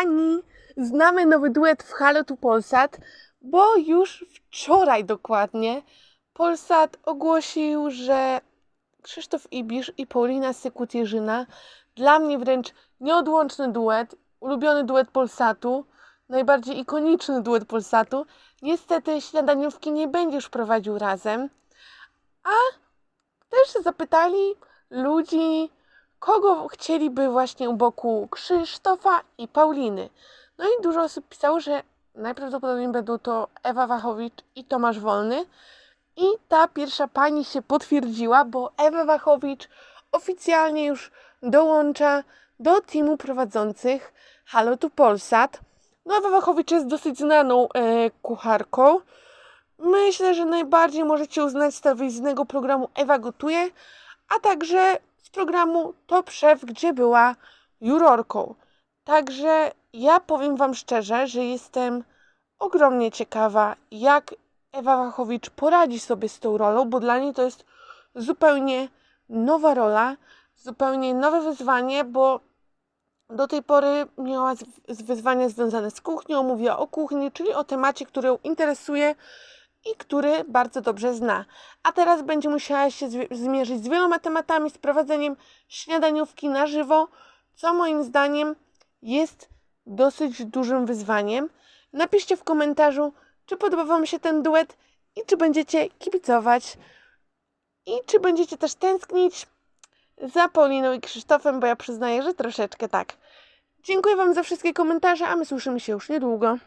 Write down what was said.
Ani znamy nowy duet w Halo tu Polsat, bo już wczoraj dokładnie Polsat ogłosił, że Krzysztof Ibisz i Paulina Sykut-Jerzyna dla mnie wręcz nieodłączny duet, ulubiony duet Polsatu, najbardziej ikoniczny duet Polsatu. Niestety śniadaniówki nie będzie już prowadził razem, a też zapytali ludzi, kogo chcieliby właśnie u boku Krzysztofa i Pauliny. No i dużo osób pisało, że najprawdopodobniej będą to Ewa Wachowicz i Tomasz Wolny. I ta pierwsza pani się potwierdziła, bo Ewa Wachowicz oficjalnie już dołącza do teamu prowadzących Halo tu Polsat. No Ewa Wachowicz jest dosyć znaną e, kucharką. Myślę, że najbardziej możecie uznać z telewizyjnego programu Ewa Gotuje, a także z programu Top Chef, gdzie była jurorką. Także ja powiem Wam szczerze, że jestem ogromnie ciekawa, jak Ewa Wachowicz poradzi sobie z tą rolą, bo dla niej to jest zupełnie nowa rola, zupełnie nowe wyzwanie, bo do tej pory miała z- wyzwania związane z kuchnią, mówiła o kuchni, czyli o temacie, który ją interesuje i który bardzo dobrze zna. A teraz będzie musiała się zmierzyć z wieloma tematami, z prowadzeniem śniadaniówki na żywo, co moim zdaniem jest dosyć dużym wyzwaniem. Napiszcie w komentarzu, czy podoba Wam się ten duet i czy będziecie kibicować i czy będziecie też tęsknić za Pauliną i Krzysztofem, bo ja przyznaję, że troszeczkę tak. Dziękuję Wam za wszystkie komentarze, a my słyszymy się już niedługo.